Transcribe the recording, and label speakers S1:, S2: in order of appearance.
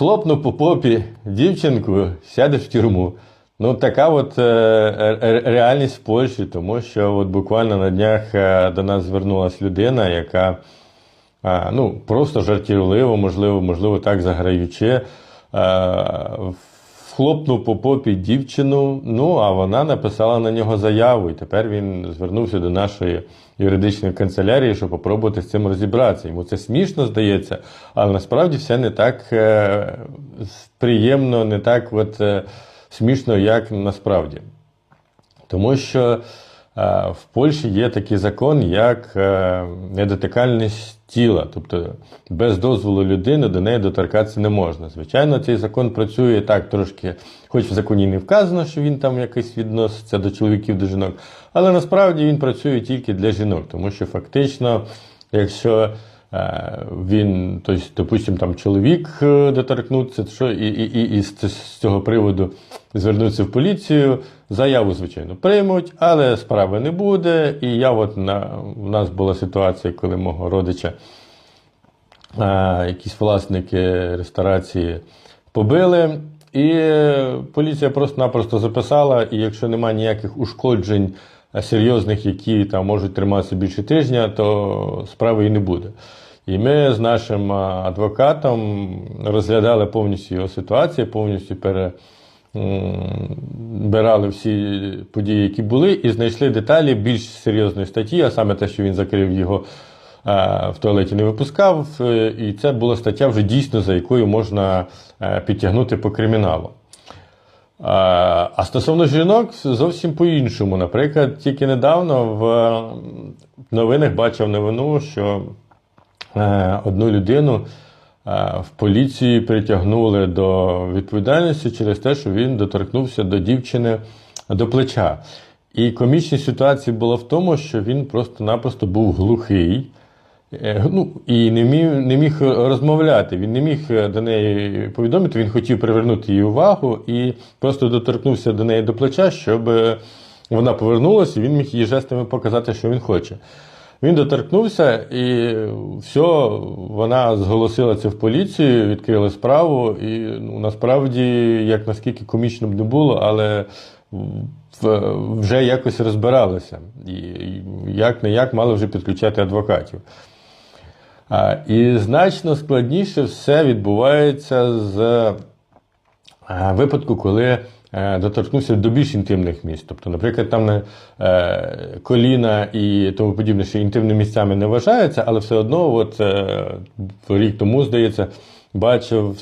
S1: хлопнув по попі дівчинку, сядеш в тюрму. Ну, така от е, е, реальність в Польщі, тому що от буквально на днях е, до нас звернулася людина, яка е, ну, просто жартівливо, можливо, можливо, так заграючи, е, хлопнув по попі дівчину, ну а вона написала на нього заяву, і тепер він звернувся до нашої юридичної канцелярії, щоб попробувати з цим розібратися. Йому це смішно здається, але насправді все не так е, приємно, не так от, е, смішно, як насправді. Тому що в Польщі є такий закон, як е, недотикальність тіла, тобто без дозволу людини до неї доторкатися не можна. Звичайно, цей закон працює так трошки, хоч в законі не вказано, що він там якось відноситься до чоловіків, до жінок, але насправді він працює тільки для жінок, тому що фактично, якщо е, він, тобто, допустим, там чоловік е, доторкнуться, то що і, і, і, і з, цього приводу звернутися в поліцію, заяву, звичайно, приймуть, але справи не буде. І я от на, у нас була ситуація, коли мого родича а, якісь власники ресторації побили. І е, поліція просто-напросто записала, і якщо немає ніяких ушкоджень е, серйозних, які там можуть триматися більше тижня, то справи і не буде. І ми з нашим адвокатом розглядали повністю його ситуацію, повністю пере, м, бирали всі події, які були, і знайшли деталі більш серйозної статті, а саме те, що він закрив його в туалеті, не випускав. е, І це була стаття вже дійсно, за якою можна е, підтягнути по криміналу. А стосовно жінок, зовсім по-іншому. Наприклад, тільки недавно в новинах бачив новину, що е, одну людину е, в поліції притягнули до відповідальності через те, що він доторкнувся до дівчини до плеча. І комічність ситуації була в тому, що він просто-напросто був глухий. Е, Ну, і не міг, не міг розмовляти, він не міг е, до неї повідомити, він хотів привернути її увагу і просто доторкнувся до неї до плеча, щоб е, вона повернулася, і він міг їй жестами показати, що він хоче. Він доторкнувся, і все, вона зголосила це в поліцію, відкрила справу. І ну, насправді, як наскільки комічно б не було, але вже якось розбиралися. І як не як мали вже підключати адвокатів. І значно складніше все відбувається з е, випадку, коли е, доторкнувся до більш інтимних місць. Тобто, наприклад, там е, коліна і тому подібне, що інтимними місцями не вважається, але все одно, от, рік тому, здається, бачив